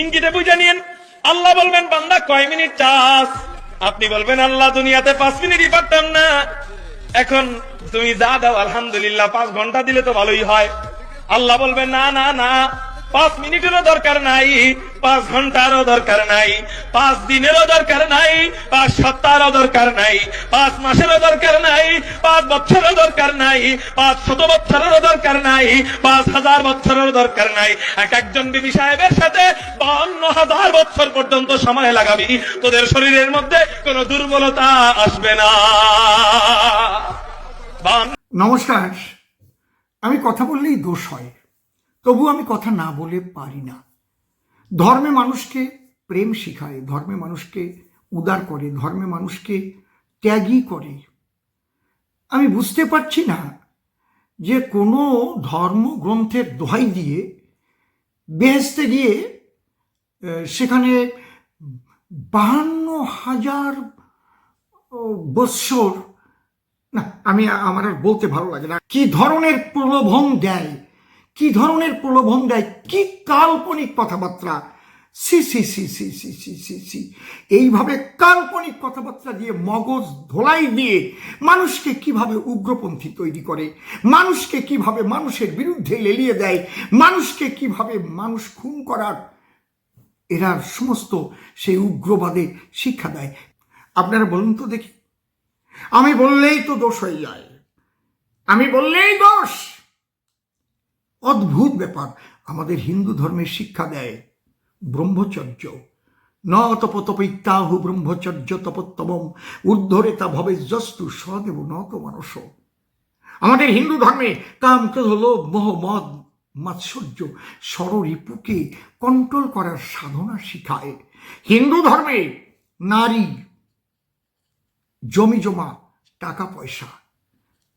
ইঙ্গিতে বুঝে নিন, আল্লাহ বলবেন, বান্দা কয় মিনিট চাস? আপনি বলবেন, আল্লাহ দুনিয়াতে পাঁচ মিনিটই পারতাম না। এখন তুমি যা দাও, আলহামদুলিল্লাহ, পাঁচ ঘণ্টা দিলে তো ভালোই হয়। আল্লাহ বলবেন, না না না পাঁচ মিনিটেরও দরকার নাই, পাঁচ ঘন্টারও দরকার নাই, পাঁচ দিনেরও দরকার নাই, পাঁচ সপ্তাহেরও দরকার নাই, পাঁচ মাসেরও দরকার নাই, পাঁচ বছরেরও দরকার নাই, পাঁচ শত বছরেরও দরকার নাই, পাঁচ হাজার বছরেরও দরকার নাই। এক একজন বিবি সাহেবের সাথে বান্ন হাজার বছর পর্যন্ত সময় লাগাবি, তোদের শরীরের মধ্যে কোনো দুর্বলতা আসবে না। নমস্কার। আমি কথা বললেই দোষ হয়। তবু আমি কথা না বলে পারি না। ধর্মে মানুষকে প্রেম শেখায়, ধর্মে মানুষকে উদার করে, ধর্মে মানুষকে ত্যাগী করে। আমি বুঝতে পারছি না যে কোনো ধর্মগ্রন্থের দোহাই দিয়ে বেহেস্তে গিয়ে সেখানে বাহান্ন হাজার বৎসর, না, আমি, আমার বলতে ভালো লাগে না। কি ধরনের প্রলোভন দেয় কি ধরনের প্রলোভন দেয়? কি কাল্পনিক কথাবার্তা? সি সি সি সি সি সি সি সি। এইভাবে কাল্পনিক কথাবার্তা দিয়ে মগজ ধোলাই দিয়ে মানুষকে কীভাবে উগ্রপন্থী তৈরি করে? মানুষকে কীভাবে মানুষের বিরুদ্ধে লেলিয়ে দেয়? মানুষকে কীভাবে মানুষ খুন করার? এরা সমস্ত সেই উগ্রবাদে শিক্ষা দেয়। আপনারা বলুন তো দেখি। আমি বললেই তো দোষ হয়ে যায়। আমি বললেই দোষ। অদ্ভুত ব্যাপার। আমাদের হিন্দু ধর্মের শিক্ষা দেয় ব্রহ্মচর্য। ন তপ তপতপৈত্যাহু ব্রহ্মচর্য তপোত্তমম। ঊর্ধ্বরেতা ভবে জস্তু সদেব ন তো মানুষ আমাদের হিন্দু ধর্মে কাম ক্রোধ লোভ মোহ মদ মাৎসর্য ষড়রিপুকে কন্ট্রোল করার সাধনা শিখায়। হিন্দু ধর্মে নারী জমি জমা টাকা পয়সা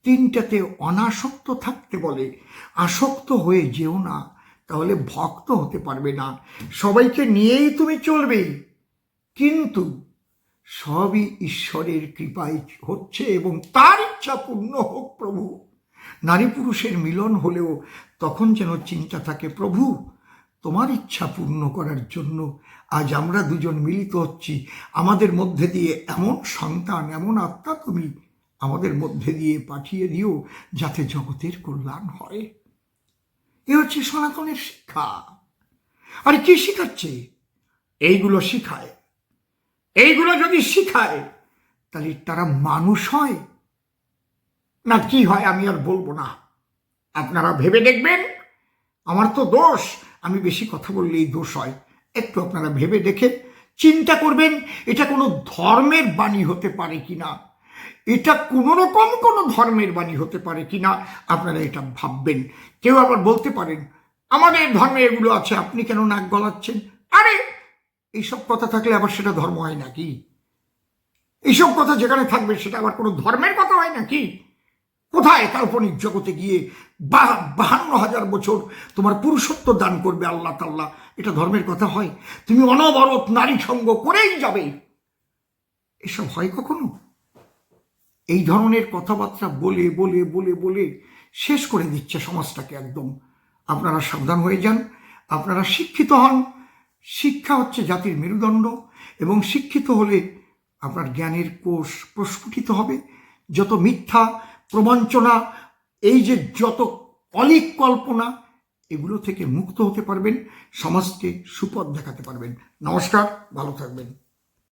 তিনটাতে অনাসক্ত থাকতে বলে, আসক্ত হয়ে যেও না, তাহলে ভক্ত হতে পারবে না। সবাইকে নিয়েই তুমি চলবে। কিন্তু সবই ঈশ্বরের কৃপায় হচ্ছে এবং তার ইচ্ছা পূর্ণ হোক প্রভু। নারী পুরুষের মিলন হলেও তখন যেন চিন্তা থাকে, প্রভু, তোমার ইচ্ছা পূর্ণ করার জন্য আজ আমরা দুজন মিলিত হচ্ছি। আমাদের মধ্যে দিয়ে এমন সন্তান, এমন আত্মা তুমি আমাদের মধ্যে দিয়ে পাঠিয়ে দিও যাতে জগতের কল্যাণ হয়। এ হচ্ছে সনাতনের শিক্ষা। আর কি শিখাচ্ছে? এইগুলো শিখায়। এইগুলো যদি শিখায়, তাহলে তারা মানুষ হয়। না, কি হয় আমি আর বলব না। আপনারা ভেবে দেখবেন, আমার তো দোষ। আমি বেশি কথা বললেই দোষ হয়। একটু আপনারা ভেবে দেখে চিন্তা করবেন, এটা কোনো ধর্মের বাণী হতে পারে কিনা। এটা কোনো রকম কোনো ধর্মের বাণী হতে পারে কিনা আপনারা এটা ভাববেন। কেউ আবার বলতে পারেন, আমাদের ধর্মে এগুলো আছে, আপনি কেন নাক গলাচ্ছেন? আরে, এইসব কথা থাকলে আবার সেটা ধর্ম হয় নাকি? এইসব কথা যেখানে থাকবে সেটা আবার কোনো ধর্মের কথা হয় নাকি? কোথায় কাল্পনিক জগতে গিয়ে বাহান্ন হাজার বছর তোমার পুরুষত্ব দান করবে আল্লাহ তাল্লাহ এটা ধর্মের কথা হয়? তুমি অনবরত নারী সঙ্গ করেই যাবে। এসব হয় কখনো? এই ধরনের কথাবার্তা বলে বলে বলে বলে শেষ করে দিচ্ছে সমাজটাকে একদম। আপনারা সাবধান হয়ে যান, আপনারা শিক্ষিত হন। শিক্ষা হচ্ছে জাতির মেরুদণ্ড এবং শিক্ষিত হলে আপনার জ্ঞানের কোষ প্রস্ফুটিত হবে। যত মিথ্যা, প্রবঞ্চনা, এই যে যত অলিক কল্পনা, এগুলো থেকে মুক্ত হতে পারবেন, সমাজকে সুপথ দেখাতে পারবেন। নমস্কার, ভালো থাকবেন।